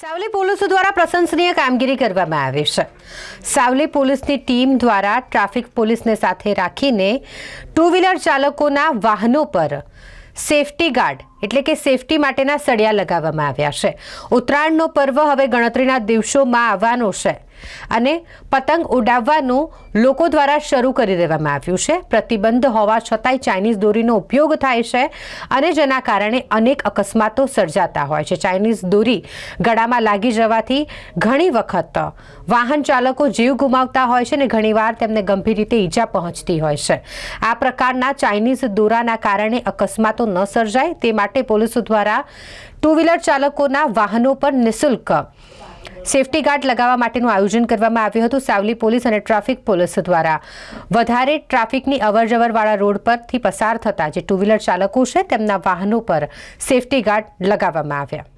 Savli police દ્વારા પ્રશંસનીય કામગીરી કરવામાં આવી છે. સાવલી પોલીસની ટીમ દ્વારા ટ્રાફિક પોલીસને સાથે રાખીને ટુ વ્હીલર ચાલકોના વાહનો પર સેફટી ગાર્ડ, એટલે કે સેફટી માટેના સળિયા લગાવવામાં આવ્યા છે. ઉત્તરાયણનો પર્વ હવે ગણતરીના દિવસોમાં આવવાનો છે. અને પતંગ ઉડાવવાનું લોકો દ્વારા શરૂ કરી દેવામાં આવ્યું છે. પ્રતિબંધ હોવા છતાંય ચાઇનીઝ દોરીનો ઉપયોગ થાય છે અને જેના કારણે અનેક અકસ્માતો સર્જાતા હોય છે. ચાઇનીઝ દોરી ગળામાં લાગી જવાથી ઘણી વખત વાહન ચાલકો જીવ ગુમાવતા હોય છે અને ઘણીવાર તેમને ગંભીર રીતે ઈજા પહોંચતી હોય છે. આ પ્રકારના ચાઇનીઝ દોરાના કારણે અકસ્માતો ન સર્જાય. તે માટે પોલીસ દ્વારા ટુ વ્હીલર ચાલકોના વાહનો પર નિઃશુલ્ક સેફટી ગાર્ડ લગાવવા માટેનું આયોજન કરવામાં આવ્યું હતું સાવલી પોલીસ અને ટ્રાફિક પોલીસ દ્વારા. વધારે ટ્રાફિકની અવરજવરવાળા રોડ પરથી પસાર થતા જે ટુ વ્હીલર ચાલકો છે તેમના વાહનો પર સેફટી ગાર્ડ લગાવવામાં આવ્યા.